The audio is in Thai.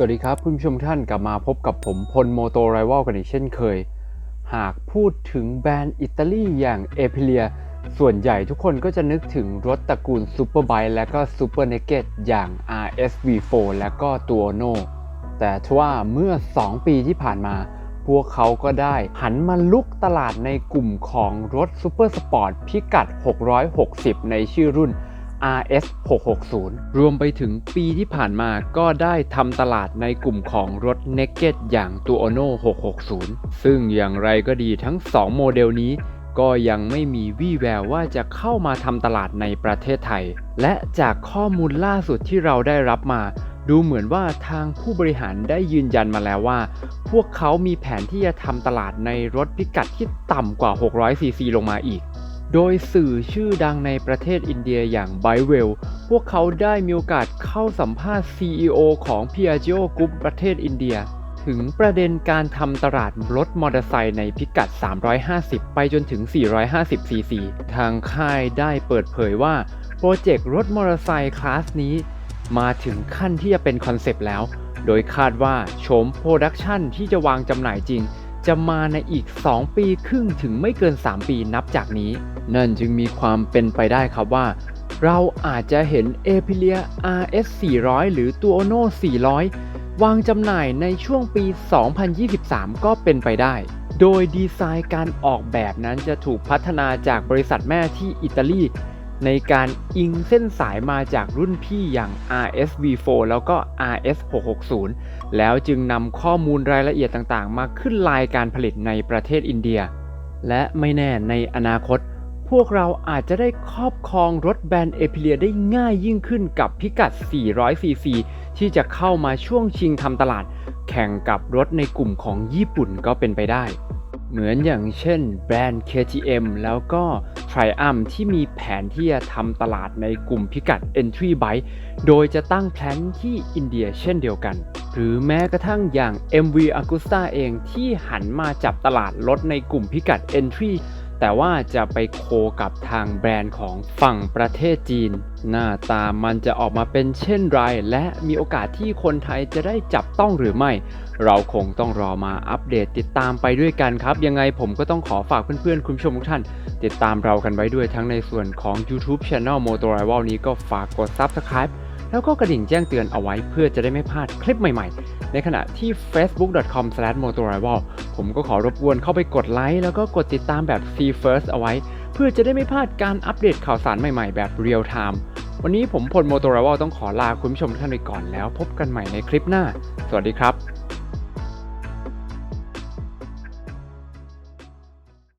สวัสดีครับคุณผู้ชมท่านกลับมาพบกับผมพลโมโตไรว a ลกันอีกเช่นเคย หากพูดถึงแบรนด์อิตาลีอย่างเอพิเลียส่วนใหญ่ทุกคนก็จะนึกถึงรถตระกูลซูเปอร์ไบค์และก็ซูเปอร์เนเกตอย่าง RSV4 และก็ตัวโนแต่ทว่าเมื่อ 2 ปีที่ผ่านมา พวกเขาก็ได้หันมาลุกตลาดในกลุ่มของรถซูเปอร์สปอร์ตพิกัด 660 ในชื่อรุ่น RS 660 รวมไปถึงปีที่ผ่านมาก็ได้ทำตลาดในกลุ่มของรถ Naked อย่างตัว Ono 660 ซึ่งอย่างไรก็ดีทั้ง 2 โมเดลนี้ก็ยังไม่มีวี่แววว่าจะเข้ามาทำตลาดในประเทศไทย และจากข้อมูลล่าสุดที่เราได้รับมา ดูเหมือนว่าทางผู้บริหารได้ยืนยันมาแล้วว่า พวกเขามีแผนที่จะทำตลาดในรถพิกัดที่ต่ำกว่า 600ซีซีลงมาอีก โดยสื่อชื่อดังในประเทศอินเดียอย่าง b y w e l l พวกเขาได้มีโอกาสเข้าสัมภาษณ์ CEO ของ Piaggio Group ประเทศอินเดีย ถึงประเด็นการทำตลาดรถมอเตอร์ไซค์ในพิกัด 350 ไปจนถึง 450 ซีซี ทางค่ายได้เปิดเผยว่า โปรเจกต์รถมอเตอร์ไซค์คลาสนี้ มาถึงขั้นที่จะเป็นคอนเซปต์แล้ว โดยคาดว่าโฉมโปรดักชันที่จะวางจำหน่ายจริง จะมาในอีก 2 ปีครึ่งถึงไม่เกิน 3 ปีนับจากนี้ นั่นจึงมีความเป็นไปได้ครับว่า เราอาจจะเห็นเอพิเลีย RS 400 หรือตัวโน400 วางจำหน่ายในช่วงปี 2023 ก็เป็นไปได้ โดยดีไซน์การออกแบบนั้นจะถูกพัฒนาจากบริษัทแม่ที่อิตาลี ในการอิงเส้นสายมาจากรุ่นพี่อย่าง RSV4 แล้วก็ RS660 แล้วจึงนำข้อมูลรายละเอียดต่างๆ มาขึ้นลายการผลิตในประเทศอินเดีย และไม่แน่ในอนาคต พวกเราอาจจะได้ครอบครองรถแบรนด์เอพิเลียได้ง่ายยิ่งขึ้นกับพิกัด 400 ซีซี ที่จะเข้ามาช่วงชิงทำตลาด แข่งกับรถในกลุ่มของญี่ปุ่นก็เป็นไปได้ เหมือนอย่างเช่นแบรนด์ KTM แล้วก็ Triumph ที่มีแผนที่จะทำตลาดในกลุ่มพิกัด Entry Bike โดยจะตั้งแพลนที่อินเดียเช่นเดียวกัน หรือแม้กระทั่งอย่าง MV Agusta เองที่หันมาจับตลาดรถในกลุ่มพิกัด Entry แต่ว่าจะไปโคกับทางแบรนด์ของฝั่งประเทศจีน หน้าตามันจะออกมาเป็นเช่นไร และมีโอกาสที่คนไทยจะได้จับต้องหรือไม่ เราคงต้องรอมาอัปเดตติดตามไปด้วยกันครับ ยังไงผมก็ต้องขอฝากเพื่อนๆ คุณผู้ชมทุกท่าน ติดตามเรากันไว้ด้วยทั้งในส่วนของ YouTube Channel m o t o r i v a l นี้ก็ฝากกด Subscribe แล้วก็กระดิ่งแจ้งเตือนเอาไว้เพื่อจะได้ไม่พลาดคลิปใหม่ๆ ในขณะที่ facebook.com/motorival ผมก็ขอรบกวนเข้าไปกดไลค์แล้วก็กดติดตามแบบ See First เอาไว้ เพื่อจะได้ไม่พลาดการอัปเดตข่าวสารใหม่ๆ แบบเรียลไทม์วันนี้ผมพลโมโตร r ว v ลต้องขอลาคุณผู้ชมท่านไปก่อนแล้วพบกันใหม่ในคลิปหน้า สวัสดีครับ